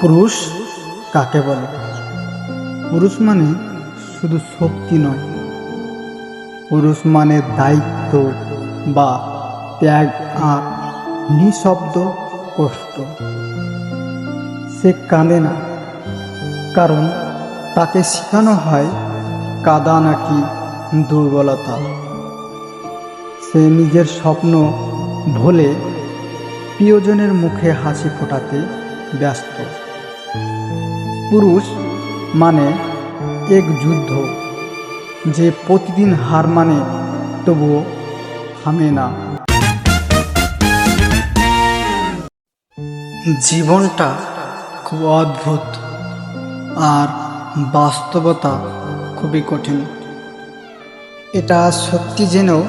পুরুষ কাকে বলে? পুরুষ মানে শুধু শক্তি নয়। পুরুষ মানে দায়িত্ব বা ত্যাগ আর নিঃশব্দ কষ্ট। সে কাঁদে না, কারণ তাকে শেখানো হয় কাদা নাকি দুর্বলতা। সে নিজের স্বপ্ন ভুলে প্রিয়জনের মুখে হাসি ফোটাতে ব্যস্ত। পুরুষ মানে এক যুদ্ধ, যে প্রতিদিন হার মানে তবুও থামে না। জীবনটা খুব অদ্ভুত আর বাস্তবতা খুবই কঠিন। এটা সত্যি জেনেও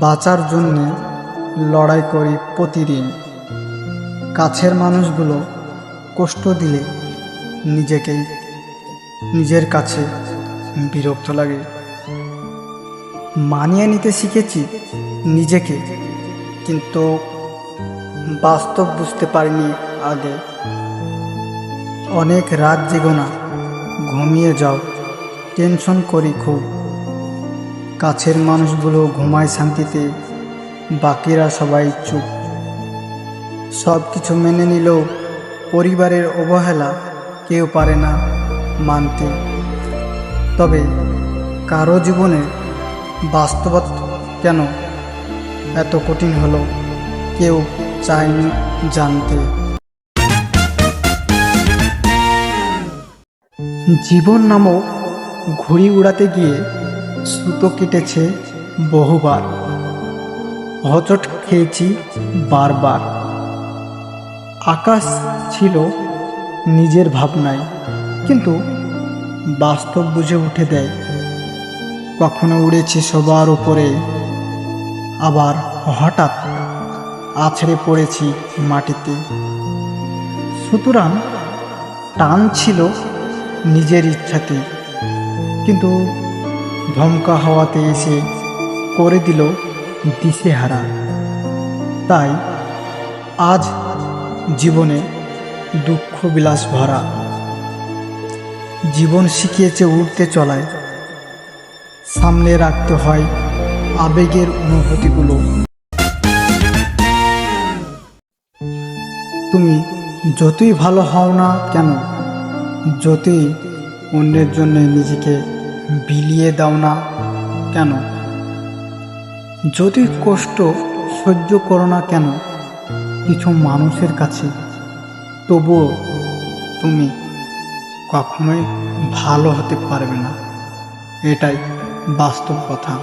বাঁচার জন্যে লড়াই করি প্রতিদিন। কাছের মানুষগুলো কষ্ট দিলে নিজেকেই, নিজের কাছে বিরক্ত লাগে। মানিয়ে নিতে শিখেছি নিজেকে, কিন্তু বাস্তব বুঝতে পারিনি আগে। অনেক রাত জেগো না ঘুমিয়ে যাও, টেনশন করি খুব। কাছের মানুষগুলো ঘুমায় শান্তিতে বাকিরা সবাই চুপ। সব কিছু মেনে নিলেও পরিবারের অবহেলা কেউ পারে না মানতে। তবে কারও জীবনে বাস্তবতা কেন এত কঠিন হলো কেউ চায়নি জানতে। জীবন নামক ঘুড়ি উড়াতে গিয়ে সুতো কেটেছে বহুবার। হচট খেয়েছি বারবার। আকাশ ছিল নিজের ভাবনায়, কিন্তু বাস্তব বুঝে উঠে দেয়, কখনো উড়েছে সবার উপরে, আবার হঠাৎ আছড়ে পড়েছি মাটিতে। সুতরাং টান ছিল নিজের ইচ্ছাতে, কিন্তু ধমকা হওয়াতে এসে করে দিল দিশেহারা। তাই আজ জীবনে দুঃখ বিলাস ভরা। জীবন শিখিয়েছে উঠতে চলায়। সামনে রাখতে হয় আবেগের অনুভূতিগুলো। তুমি যতই ভালো হও না কেন, যতই অন্যের জন্য নিজেকে বিলিয়ে দাও না কেন যদি কষ্ট সহ্য করো না কেন? কিছু মানুষের কাছে তবুও তুমি কখনোই ভালো হতে পারবে না। এটাই বাস্তব কথা।